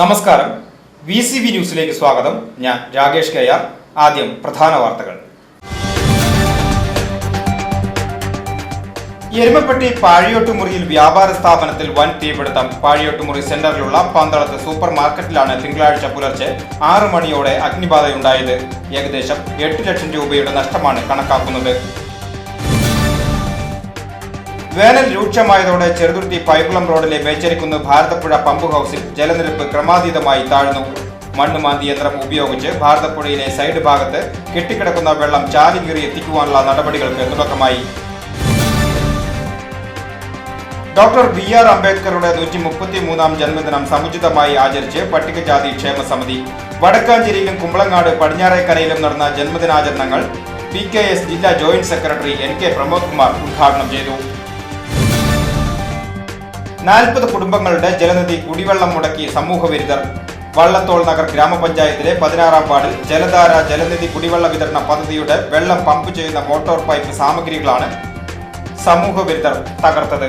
നമസ്കാരം. V C B ന്യൂസിലേക്ക് സ്വാഗതം. ഞാൻ രാകേഷ് കെ ആർ ആദ്യം പ്രധാന വാർത്തകൾ. എരുമപ്പെട്ടി പാഴിയോട്ടുമുറിയിൽ വ്യാപാര സ്ഥാപനത്തിൽ വൻ തീപിടുത്തം. പാഴിയോട്ടുമുറി സെന്ററിലുള്ള പന്തളത്ത് സൂപ്പർ മാർക്കറ്റിലാണ് തിങ്കളാഴ്ച പുലർച്ചെ ആറ് മണിയോടെ അഗ്നിബാധയുണ്ടായത്. ഏകദേശം എട്ട് ലക്ഷം രൂപയുടെ നഷ്ടമാണ് കണക്കാക്കുന്നത്. വേനൽ രൂക്ഷമായതോടെ ചെറുതുരുത്തി പൈക്കുളം റോഡിലെ മേച്ചരിക്കുന്ന് ഭാരതപ്പുഴ പമ്പ് ഹൗസിൽ ജലനിരപ്പ് ക്രമാതീതമായി താഴ്ന്നു. മണ്ണ് മാന്തി യന്ത്രം ഉപയോഗിച്ച് ഭാരതപ്പുഴയിലെ സൈഡ് ഭാഗത്ത് കെട്ടിക്കിടക്കുന്ന വെള്ളം ചാലി കീറി എത്തിക്കുവാനുള്ള നടപടികൾക്ക് തുടക്കമായി ഡോക്ടർ ബി ആർ അംബേദ്കറുടെ നൂറ്റി മുപ്പത്തി മൂന്നാം ജന്മദിനം സമുചിതമായി ആചരിച്ച് പട്ടികജാതി ക്ഷേമ സമിതി വടക്കാഞ്ചേരിയിലും കുമ്പളങ്ങാട് പടിഞ്ഞാറേക്കരയിലും നടന്ന ജന്മദിനാചരണങ്ങൾ പി കെ എസ് ജില്ലാ joint secretary N K Pramod Kumar ഉദ്ഘാടനം ചെയ്തു. നാൽപ്പത് കുടുംബങ്ങളുടെ ജലനിധി കുടിവെള്ളം മുടക്കി സമൂഹവിരുദ്ധർ വള്ളത്തോൾ നഗർ ഗ്രാമപഞ്ചായത്തിലെ പതിനാറാം വാർഡിൽ ജലധാര ജലനിധി കുടിവെള്ള വിതരണ പദ്ധതിയുടെ വെള്ളം പമ്പ് ചെയ്യുന്ന മോട്ടോർ പൈപ്പ് സാമഗ്രികളാണ് സമൂഹവിരുദ്ധർ തകർത്തത്.